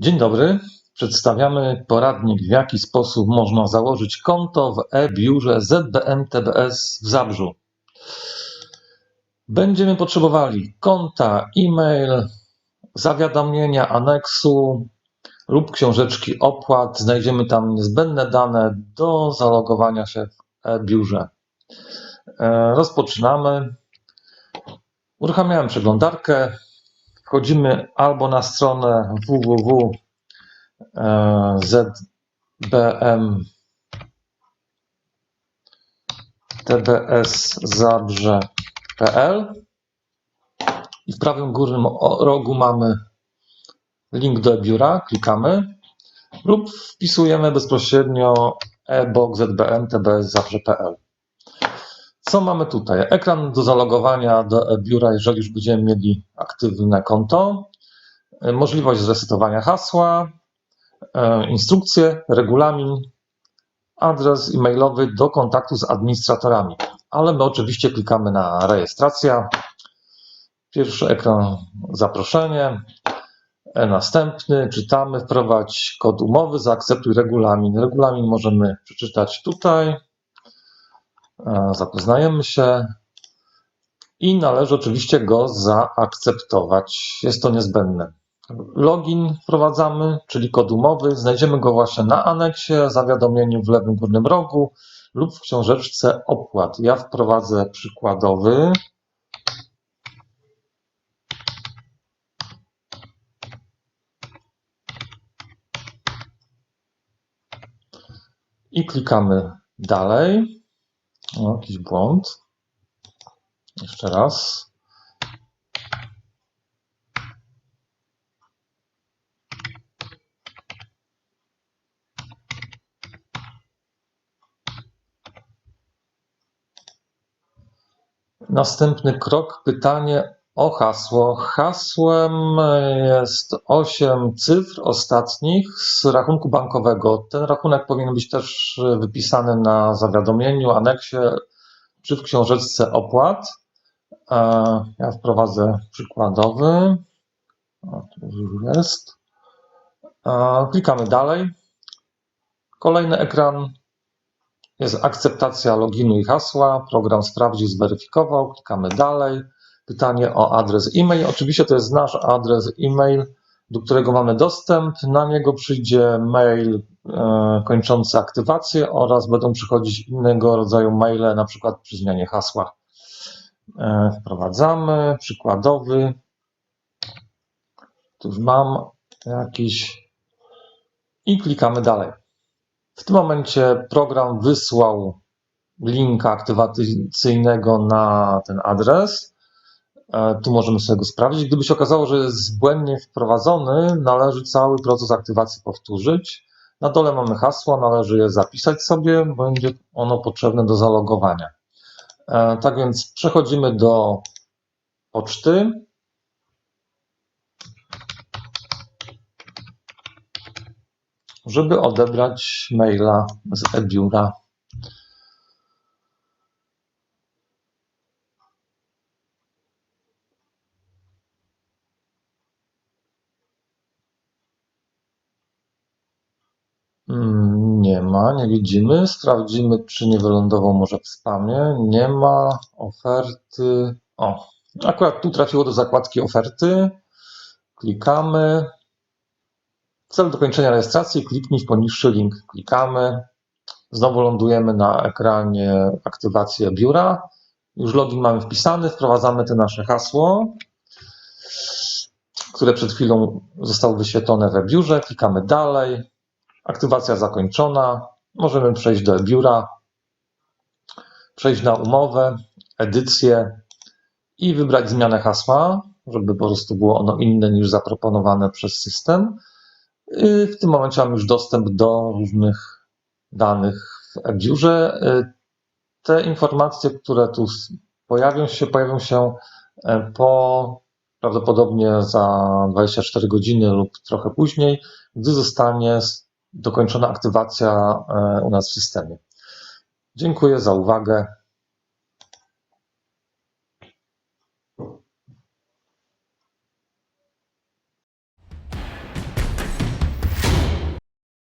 Dzień dobry. Przedstawiamy poradnik, w jaki sposób można założyć konto w e-biurze ZBM TBS w Zabrzu. Będziemy potrzebowali konta, e-mail, zawiadomienia, aneksu lub książeczki opłat. Znajdziemy tam niezbędne dane do zalogowania się w e-biurze. E, Rozpoczynamy. Uruchamiałem przeglądarkę. Wchodzimy albo na stronę www e, zbm tbszabrze.pl i w prawym górnym rogu mamy link do biura, klikamy lub wpisujemy bezpośrednio e-box zbm. Co mamy tutaj? Ekran do zalogowania do biura, jeżeli już będziemy mieli aktywne konto. E, Możliwość zresetowania hasła, e, instrukcje, regulamin, adres e-mailowy do kontaktu z administratorami. Ale my oczywiście klikamy na rejestracja. Pierwszy ekran zaproszenie. E, Następny czytamy, wprowadź kod umowy, zaakceptuj regulamin. Regulamin możemy przeczytać tutaj. E, Zapoznajemy się i należy oczywiście go zaakceptować. Jest to niezbędne. Login wprowadzamy, czyli kod umowy. Znajdziemy go właśnie na aneksie, zawiadomieniu w lewym górnym rogu lub w książeczce opłat. Ja wprowadzę przykładowy. I klikamy dalej. O, jakiś błąd. Jeszcze raz. Następny krok, pytanie o hasło. Hasłem jest 8 cyfr ostatnich z rachunku bankowego. Ten rachunek powinien być też wypisany na zawiadomieniu, aneksie czy w książeczce opłat. E, Ja wprowadzę przykładowy. O, tu już jest. E, Klikamy dalej. Kolejny ekran jest akceptacja loginu i hasła. Program sprawdził, zweryfikował. Klikamy dalej. Pytanie o adres e-mail. Oczywiście to jest nasz adres e-mail, do którego mamy dostęp. Na niego przyjdzie mail e, kończący aktywację oraz będą przychodzić innego rodzaju maile, na przykład przy zmianie hasła. E, Wprowadzamy przykładowy. Tu już mam jakiś i klikamy dalej. W tym momencie program wysłał linka aktywacyjnego na ten adres. E, Tu możemy sobie go sprawdzić. Gdyby się okazało, że jest błędnie wprowadzony, należy cały proces aktywacji powtórzyć. Na dole mamy hasło, należy je zapisać sobie, będzie ono potrzebne do zalogowania. E, Tak więc przechodzimy do poczty. żeby odebrać maila z e-biura. Nie ma, nie widzimy. Sprawdzimy, czy nie wylądował może w spamie. Nie ma oferty. O, akurat tu trafiło do zakładki oferty. Klikamy. W celu dokończenia rejestracji kliknij w poniższy link. Klikamy. Znowu lądujemy na ekranie aktywacji biura. Już login mamy wpisany, wprowadzamy te nasze hasło, które przed chwilą zostało wyświetlone w biurze. Klikamy dalej. Aktywacja zakończona. Możemy przejść do biura, przejść na umowę, edycję i wybrać zmianę hasła, żeby po prostu było ono inne niż zaproponowane przez system. Y, W tym momencie mam już dostęp do różnych danych w e-biurze. Y, Te informacje, które tu pojawią się, pojawią się e, po prawdopodobnie za 24 godziny lub trochę później, gdy zostanie dokończona aktywacja e, u nas w systemie. Dziękuję za uwagę.